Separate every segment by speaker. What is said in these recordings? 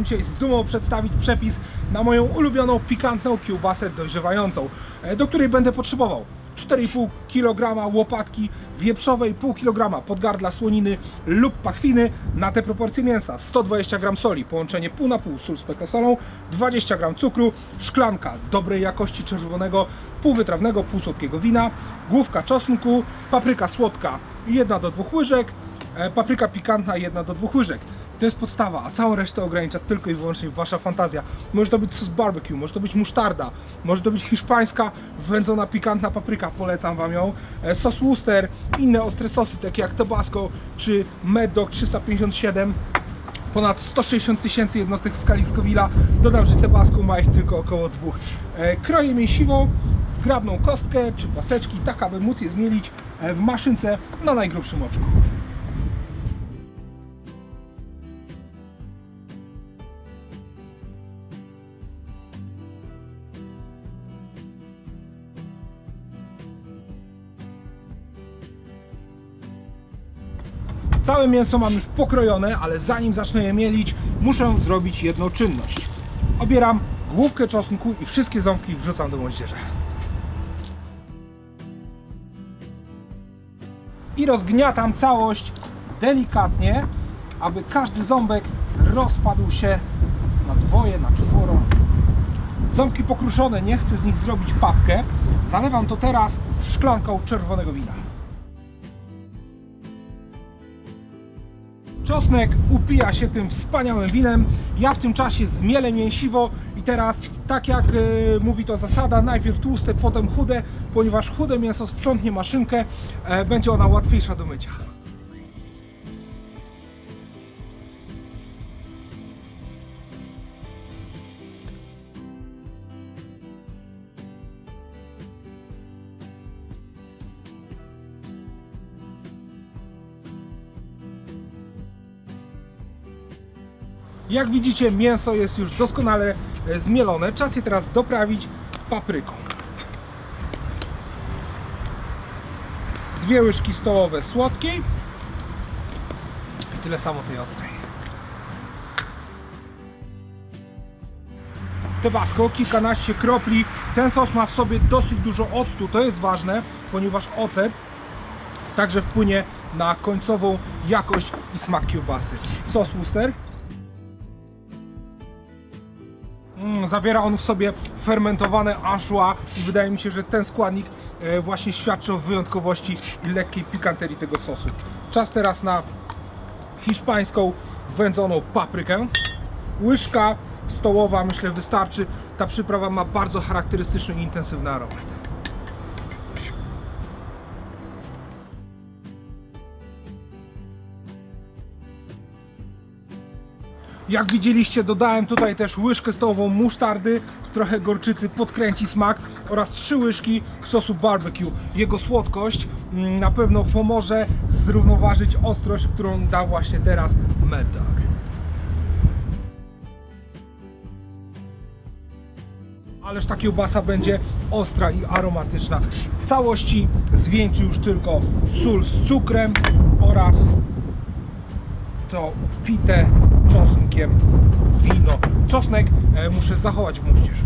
Speaker 1: Wam dzisiaj z dumą przedstawić przepis na moją ulubioną pikantną kiełbasę dojrzewającą, e, do której będę potrzebował 4,5 kg łopatki wieprzowej, pół kg podgardla słoniny lub pachwiny, na te proporcje mięsa 120 g soli, połączenie pół na pół sól z pekosolą, 20 g cukru, szklanka dobrej jakości czerwonego, półwytrawnego, półsłodkiego wina, główka czosnku, papryka słodka 1 do 2 łyżek, e, papryka pikantna 1 do 2 łyżek. To jest podstawa, a całą resztę ogranicza tylko i wyłącznie wasza fantazja. Może to być sos barbecue, może to być musztarda, może to być hiszpańska wędzona pikantna papryka, polecam wam ją. E, Sos Worcester, inne ostre sosy takie jak Tabasco czy Mad Dog 357 ponad 160 tysięcy jednostek w skali Scoville'a. Dodam, że Tabasco ma ich tylko około dwóch. E, Kroję mięsiwo, zgrabną kostkę czy paseczki, tak aby móc je zmielić e, w maszynce na najgrubszym oczku. Całe mięso mam już pokrojone, ale zanim zacznę je mielić, muszę zrobić jedną czynność. Obieram główkę czosnku i wszystkie ząbki wrzucam do moździerza. I rozgniatam całość delikatnie, aby każdy ząbek rozpadł się na dwoje, na czworo. Ząbki pokruszone, nie chcę z nich zrobić papkę. Zalewam to teraz szklanką czerwonego wina. Czosnek upija się tym wspaniałym winem. Ja w tym czasie zmielę mięsiwo i teraz, tak jak e, mówi to zasada, najpierw tłuste, potem chude, ponieważ chude mięso sprzątnie maszynkę, e, będzie ona łatwiejsza do mycia. Jak widzicie, mięso jest już doskonale e, zmielone. Czas je teraz doprawić papryką. Dwie łyżki stołowe słodkiej i tyle samo tej ostrej. Tabasco, kilkanaście kropli. Ten sos ma w sobie dosyć dużo octu, to jest ważne, ponieważ ocet także wpłynie na końcową jakość i smak kiełbasy. Sos Worcester. Zawiera on w sobie fermentowane anchois i wydaje mi się, że ten składnik e, właśnie świadczy o wyjątkowości i lekkiej pikanterii tego sosu. Czas teraz na hiszpańską wędzoną paprykę. Łyżka stołowa myślę wystarczy. Ta przyprawa ma bardzo charakterystyczny i intensywny aromat. Jak widzieliście, dodałem tutaj też łyżkę stołową musztardy, trochę gorczycy podkręci smak oraz trzy łyżki sosu barbecue. Jego słodkość mm, na pewno pomoże zrównoważyć ostrość, którą da właśnie teraz Dog. Ależ ta kiełbasa będzie ostra i aromatyczna. W całości zwieńczy już tylko sól z cukrem oraz to pite czosnkiem wino. Czosnek e, muszę zachować w.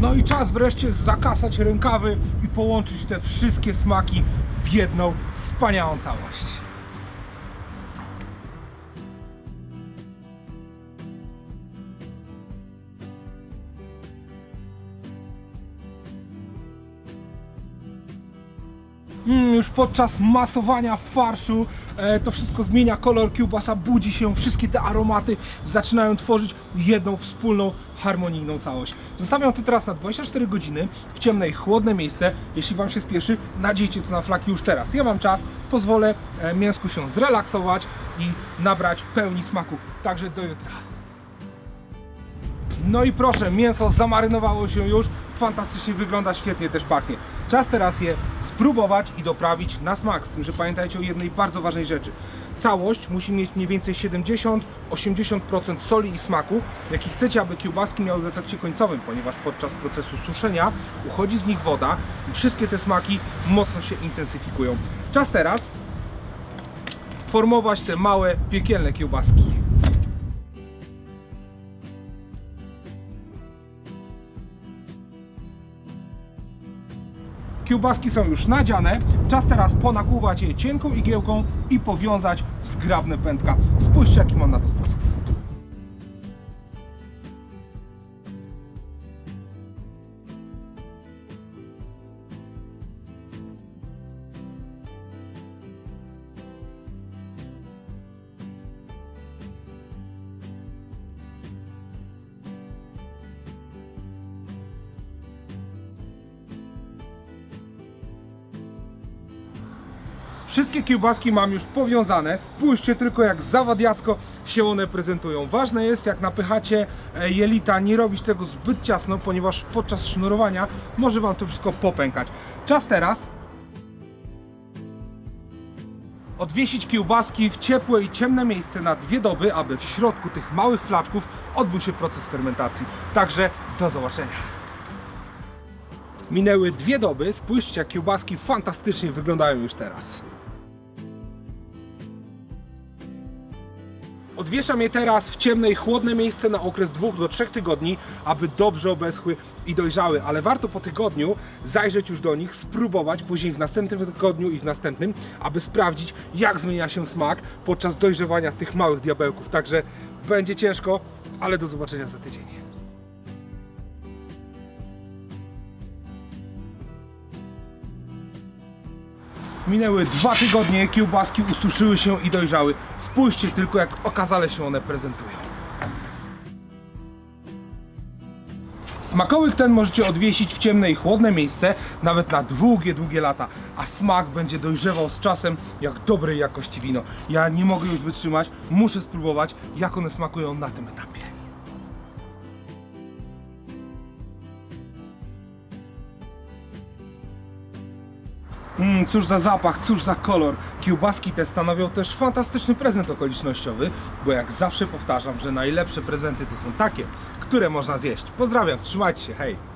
Speaker 1: No i czas wreszcie zakasać rękawy i połączyć te wszystkie smaki w jedną wspaniałą całość. Mm, już podczas masowania farszu e, to wszystko zmienia kolor kiełbasa, budzi się, wszystkie te aromaty zaczynają tworzyć jedną wspólną, harmonijną całość. Zostawiam to teraz na 24 godziny w ciemne i chłodne miejsce. Jeśli Wam się spieszy, nadziejcie to na flaki już teraz. Ja mam czas, pozwolę e, mięsku się zrelaksować i nabrać pełni smaku. Także do jutra. No i proszę, mięso zamarynowało się już, fantastycznie wygląda, świetnie też pachnie. Czas teraz je spróbować i doprawić na smak, z tym, że pamiętajcie o jednej bardzo ważnej rzeczy. Całość musi mieć mniej więcej 70-80% soli i smaku, jaki chcecie, aby kiełbaski miały w efekcie końcowym, ponieważ podczas procesu suszenia uchodzi z nich woda i wszystkie te smaki mocno się intensyfikują. Czas teraz formować te małe, piekielne kiełbaski. Kiełbaski są już nadziane. Czas teraz ponakłuwać je cienką igiełką i powiązać w zgrabne pętka. Spójrzcie jaki mam na to sposób. Wszystkie kiełbaski mam już powiązane. Spójrzcie tylko jak zawadiacko się one prezentują. Ważne jest jak napychacie e, jelita nie robić tego zbyt ciasno, ponieważ podczas sznurowania może Wam to wszystko popękać. Czas teraz odwiesić kiełbaski w ciepłe i ciemne miejsce na dwie doby, aby w środku tych małych flaczków odbył się proces fermentacji. Także do zobaczenia. Minęły dwie doby, spójrzcie jak kiełbaski fantastycznie wyglądają już teraz. Odwieszam je teraz w ciemne i chłodne miejsce na okres 2 do 3 tygodni, aby dobrze obeschły i dojrzały, ale warto po tygodniu zajrzeć już do nich, spróbować później w następnym tygodniu i w następnym, aby sprawdzić jak zmienia się smak podczas dojrzewania tych małych diabełków. Także będzie ciężko, ale do zobaczenia za tydzień. Minęły dwa tygodnie, kiełbaski ususzyły się i dojrzały. Spójrzcie tylko, jak okazale się one prezentują. Smakołyk ten możecie odwiesić w ciemne i chłodne miejsce, nawet na długie, długie lata, a smak będzie dojrzewał z czasem jak dobrej jakości wino. Ja nie mogę już wytrzymać, muszę spróbować, jak one smakują na tym etapie. Mm, cóż za zapach, cóż za kolor. Kiełbaski te stanowią też fantastyczny prezent okolicznościowy, bo jak zawsze powtarzam, że najlepsze prezenty to są takie, które można zjeść. Pozdrawiam, trzymajcie się, hej!